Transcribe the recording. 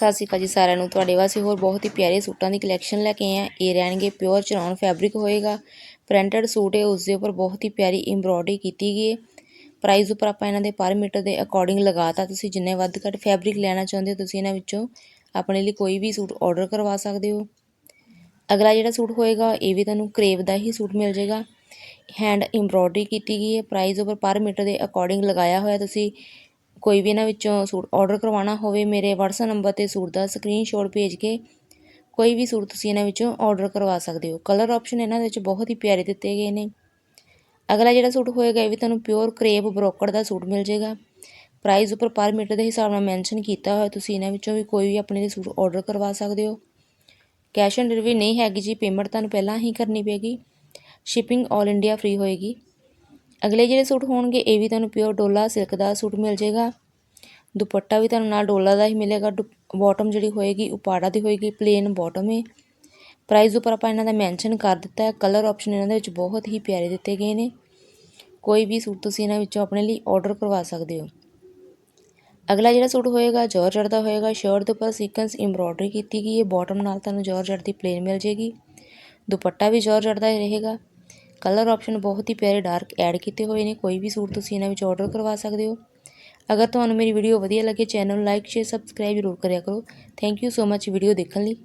ਸਤਿ ਸ਼੍ਰੀ ਅਕਾਲ ਜੀ ਸਾਰਿਆਂ ਨੂੰ। ਤੁਹਾਡੇ ਵਾਸਤੇ ਹੋਰ ਬਹੁਤ ਹੀ ਪਿਆਰੇ ਸੂਟਾਂ ਦੀ ਕਲੈਕਸ਼ਨ ਲੈ ਕੇ ਆਏ ਆ ਇਹ ਰਹਿਣਗੇ ਪਿਓਰ ਚਨੌਨ ਫੈਬਰਿਕ ਹੋਏਗਾ। ਪ੍ਰਿੰਟਡ ਸੂਟ ਹੈ ਉਸ ਦੇ ਉੱਪਰ ਬਹੁਤ ਹੀ ਪਿਆਰੀ ਐਮਬ੍ਰੋਇਡਰੀ ਕੀਤੀ ਗਈ ਹੈ। ਪ੍ਰਾਈਸ ਉੱਪਰ ਆਪਾਂ ਇਹਨਾਂ ਦੇ ਪਰ ਮੀਟਰ ਦੇ ਅਕੋਰਡਿੰਗ ਲਗਾਤਾ। ਤੁਸੀਂ ਜਿੰਨੇ ਵੱਧ ਘੱਟ ਫੈਬਰਿਕ ਲੈਣਾ ਚਾਹੁੰਦੇ ਹੋ, ਤੁਸੀਂ ਇਹਨਾਂ ਵਿੱਚੋਂ ਆਪਣੇ ਲਈ ਕੋਈ ਵੀ ਸੂਟ ਆਰਡਰ ਕਰਵਾ ਸਕਦੇ ਹੋ। ਅਗਲਾ ਜਿਹੜਾ ਸੂਟ ਹੋਏਗਾ, ਇਹ ਵੀ ਤੁਹਾਨੂੰ ਕਰੇਵ ਦਾ ਹੀ ਸੂਟ ਮਿਲ ਜਾਏਗਾ। ਹੈਂਡ ਐਮਬ੍ਰੋਇਡਰੀ ਕੀਤੀ ਗਈ ਹੈ। ਪ੍ਰਾਈਸ ਉੱਪਰ ਪਰ ਮੀਟਰ ਦੇ ਅਕੋਰਡਿੰਗ ਲਗਾਇਆ ਹੋਇਆ ਤੁਸੀਂ। ਕੋਈ ਵੀ ਇਹਨਾਂ ਵਿੱਚੋਂ ਸੂਟ ਆਰਡਰ ਕਰਵਾਉਣਾ ਹੋਵੇ, ਮੇਰੇ WhatsApp ਨੰਬਰ ਤੇ ਸੂਟ ਦਾ ਸਕਰੀਨਸ਼ਾਟ ਭੇਜ ਕੇ ਕੋਈ ਵੀ ਸੂਟ ਤੁਸੀਂ ਇਹਨਾਂ ਵਿੱਚੋਂ ਆਰਡਰ ਕਰਵਾ ਸਕਦੇ ਹੋ। ਕਲਰ ਆਪਸ਼ਨ ਇਹਨਾਂ ਦੇ ਵਿੱਚ ਬਹੁਤ ਹੀ ਪਿਆਰੇ ਦਿੱਤੇ ਗਏ ਨੇ। ਅਗਲਾ ਜਿਹੜਾ ਸੂਟ ਹੋਏਗਾ, ਇਹ ਵੀ ਤੁਹਾਨੂੰ ਪਿਓਰ ਕਰੇਪ ਬਰੋਕਰ ਦਾ ਸੂਟ ਮਿਲ ਜਾਏਗਾ। ਪ੍ਰਾਈਸ ਉੱਪਰ ਪਰ ਮੀਟਰ ਦੇ ਹਿਸਾਬ ਨਾਲ ਮੈਂਸ਼ਨ ਕੀਤਾ ਹੋਇਆ, ਤੁਸੀਂ ਇਹਨਾਂ ਵਿੱਚੋਂ ਵੀ ਕੋਈ ਵੀ ਆਪਣੇ ਦੇ ਸੂਟ ਆਰਡਰ ਕਰਵਾ ਸਕਦੇ ਹੋ। ਕੈਸ਼ ਔਨ ਡਿਲੀਵਰੀ ਨਹੀਂ ਹੈਗੀ ਜੀ ਪੇਮੈਂਟ ਤੁਹਾਨੂੰ ਪਹਿਲਾਂ ਹੀ ਕਰਨੀ ਪਏਗੀ। ਸ਼ਿਪਿੰਗ 올 ਇੰਡੀਆ ਫ੍ਰੀ ਹੋਏਗੀ। ਅਗਲੇ ਜਿਹੜੇ ਸੂਟ ਹੋਣਗੇ, ਇਹ ਵੀ ਤੁਹਾਨੂੰ ਪਿਓਰ ਡੋਲਾ ਸਿਲਕ ਦਾ ਸੂਟ ਮਿਲ ਜਾਏਗਾ। ਦੁਪੱਟਾ ਵੀ ਤੁਹਾਨੂੰ ਨਾਲ ਡੋਲਾ ਦਾ ਹੀ ਮਿਲੇਗਾ। ਬਾਟਮ ਜਿਹੜੀ ਹੋਏਗੀ, ਉਪਾੜਾ ਦੀ ਹੋਏਗੀ ਪਲੇਨ ਬਾਟਮ ਹੈ ਪ੍ਰਾਈਸ ਉੱਪਰ ਆਪਾਂ ਇਹਨਾਂ ਦਾ ਮੈਂਸ਼ਨ ਕਰ ਦਿੱਤਾ ਹੈ। ਕਲਰ ਆਪਸ਼ਨ ਇਹਨਾਂ ਦੇ ਵਿੱਚ ਬਹੁਤ ਹੀ ਪਿਆਰੇ ਦਿੱਤੇ ਗਏ ਨੇ। ਕੋਈ ਵੀ ਸੂਟ ਤੁਸੀਂ ਇਹਨਾਂ ਵਿੱਚੋਂ ਆਪਣੇ ਲਈ ਆਰਡਰ ਕਰਵਾ ਸਕਦੇ ਹੋ। ਅਗਲਾ ਜਿਹੜਾ ਸੂਟ ਹੋਏਗਾ ਜਾਰਜਟ ਦਾ ਹੋਏਗਾ। ਸ਼ਰਟ ਦੇ ਉੱਪਰ ਸੀਕੁਐਂਸ ਐਮਬ੍ਰੋਇਡਰੀ ਕੀਤੀ ਗਈ ਹੈ। ਬਾਟਮ ਨਾਲ ਤੁਹਾਨੂੰ ਜਾਰਜਟ ਦੀ ਪਲੇਨ ਮਿਲ ਜੇਗੀ ਦੁਪੱਟਾ ਵੀ ਜਾਰਜਟ ਦਾ ਹੀ ਰਹੇਗਾ। ਕਲਰ ਆਪਸ਼ਨ ਬਹੁਤ ਹੀ ਪਿਆਰੇ ਡਾਰਕ ਐਡ ਕੀਤੇ ਹੋਏ ਨੇ, ਕੋਈ ਵੀ ਸੂਟ ਤੁਸੀਂ ਇਹਨਾਂ ਵਿੱਚ ਆਰਡਰ ਕਰਵਾ ਸਕਦੇ ਹੋ। ਅਗਰ ਤੁਹਾਨੂੰ ਮੇਰੀ ਵੀਡੀਓ ਵਧੀਆ ਲੱਗੇ ਚੈਨਲ ਨੂੰ ਲਾਈਕ ਸ਼ੇਅਰ ਸਬਸਕ੍ਰਾਈਬ ਜ਼ਰੂਰ ਕਰਿਆ ਕਰੋ। Thank you so much video ਦੇਖਣ ਲਈ।